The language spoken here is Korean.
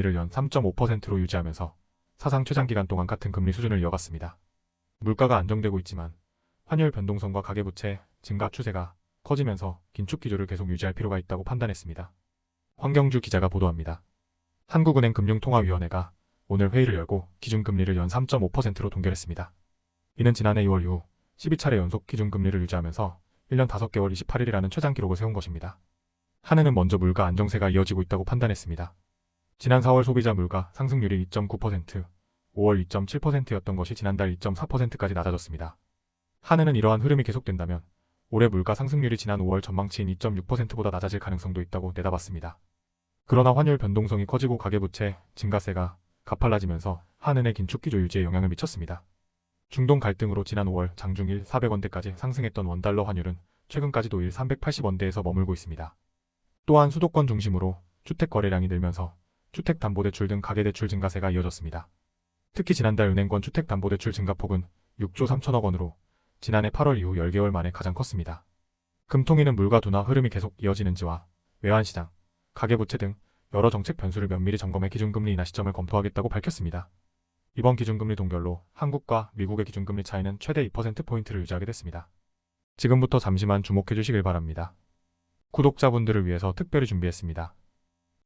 금리를 연 3.5%로 유지하면서 사상 최장 기간 동안 같은 금리 수준을 이어갔습니다. 물가가 안정되고 있지만 환율 변동성과 가계부채 증가 추세가 커지면서 긴축 기조를 계속 유지할 필요가 있다고 판단했습니다. 황경주 기자가 보도합니다. 한국은행 금융통화위원회가 오늘 회의를 열고 기준금리를 연 3.5%로 동결했습니다. 이는 지난해 2월 이후 12차례 연속 기준금리를 유지하면서 1년 5개월 28일이라는 최장 기록을 세운 것입니다. 한은은 먼저 물가 안정세가 이어지고 있다고 판단했습니다. 지난 4월 소비자 물가 상승률이 2.9%, 5월 2.7%였던 것이 지난달 2.4%까지 낮아졌습니다. 한은은 이러한 흐름이 계속된다면 올해 물가 상승률이 지난 5월 전망치인 2.6%보다 낮아질 가능성도 있다고 내다봤습니다. 그러나 환율 변동성이 커지고 가계부채, 증가세가 가팔라지면서 한은의 긴축 기조 유지에 영향을 미쳤습니다. 중동 갈등으로 지난 5월 장중일 400원대까지 상승했던 원달러 환율은 최근까지도 일 380원대에서 머물고 있습니다. 또한 수도권 중심으로 주택 거래량이 늘면서 주택담보대출 등 가계대출 증가세가 이어졌습니다. 특히 지난달 은행권 주택담보대출 증가폭은 6조 3천억 원으로 지난해 8월 이후 10개월 만에 가장 컸습니다. 금통위는 물가 둔화 흐름이 계속 이어지는지와 외환시장, 가계부채 등 여러 정책 변수를 면밀히 점검해 기준금리 인하 시점을 검토하겠다고 밝혔습니다. 이번 기준금리 동결로 한국과 미국의 기준금리 차이는 최대 2%포인트를 유지하게 됐습니다. 지금부터 잠시만 주목해 주시길 바랍니다. 구독자분들을 위해서 특별히 준비했습니다.